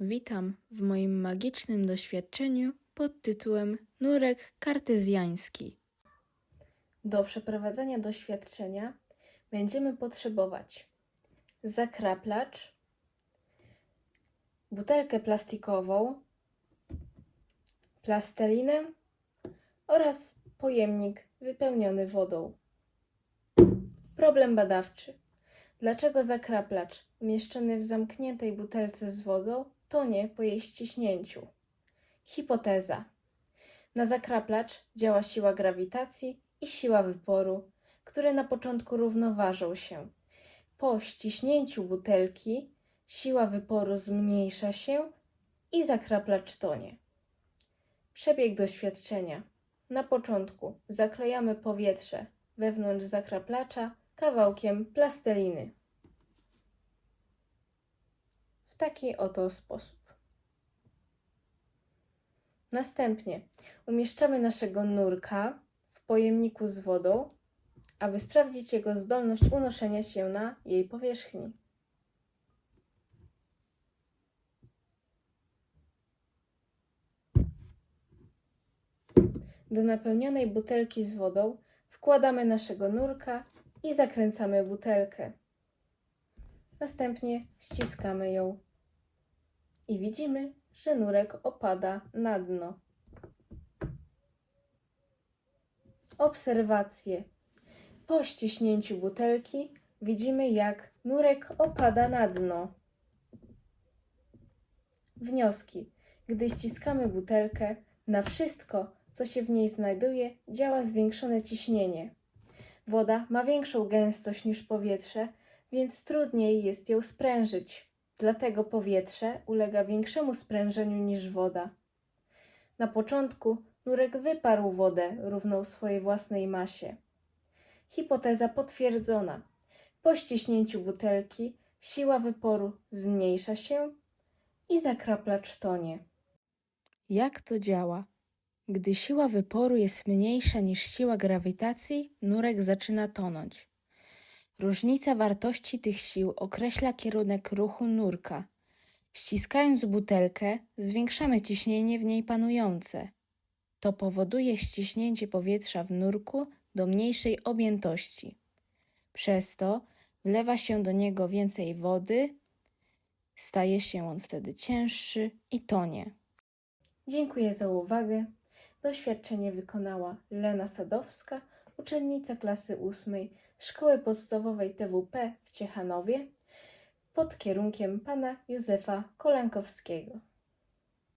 Witam w moim magicznym doświadczeniu pod tytułem Nurek kartezjański. Do przeprowadzenia doświadczenia będziemy potrzebować zakraplacz, butelkę plastikową, plastelinę oraz pojemnik wypełniony wodą. Problem badawczy. Dlaczego zakraplacz umieszczony w zamkniętej butelce z wodą tonie po jej ściśnięciu? Hipoteza. Na zakraplacz działa siła grawitacji i siła wyporu, które na początku równoważą się. Po ściśnięciu butelki siła wyporu zmniejsza się i zakraplacz tonie. Przebieg doświadczenia. Na początku zaklejamy powietrze wewnątrz zakraplacza kawałkiem plasteliny. W taki oto sposób. Następnie umieszczamy naszego nurka w pojemniku z wodą, aby sprawdzić jego zdolność unoszenia się na jej powierzchni. Do napełnionej butelki z wodą wkładamy naszego nurka i zakręcamy butelkę. Następnie ściskamy ją i widzimy, że nurek opada na dno. Obserwacje. Po ściśnięciu butelki widzimy, jak nurek opada na dno. Wnioski. Gdy ściskamy butelkę, na wszystko, co się w niej znajduje, działa zwiększone ciśnienie. Woda ma większą gęstość niż powietrze, więc trudniej jest ją sprężyć. Dlatego powietrze ulega większemu sprężeniu niż woda. Na początku nurek wyparł wodę równą swojej własnej masie. Hipoteza potwierdzona. Po ściśnięciu butelki siła wyporu zmniejsza się i zakraplacz tonie. Jak to działa? Gdy siła wyporu jest mniejsza niż siła grawitacji, nurek zaczyna tonąć. Różnica wartości tych sił określa kierunek ruchu nurka. Ściskając butelkę, zwiększamy ciśnienie w niej panujące. To powoduje ściśnięcie powietrza w nurku do mniejszej objętości. Przez to wlewa się do niego więcej wody, staje się on wtedy cięższy i tonie. Dziękuję za uwagę. Doświadczenie wykonała Lena Sadowska, uczennica klasy ósmej Szkoły Podstawowej TWP w Ciechanowie pod kierunkiem pana Józefa Kolankowskiego.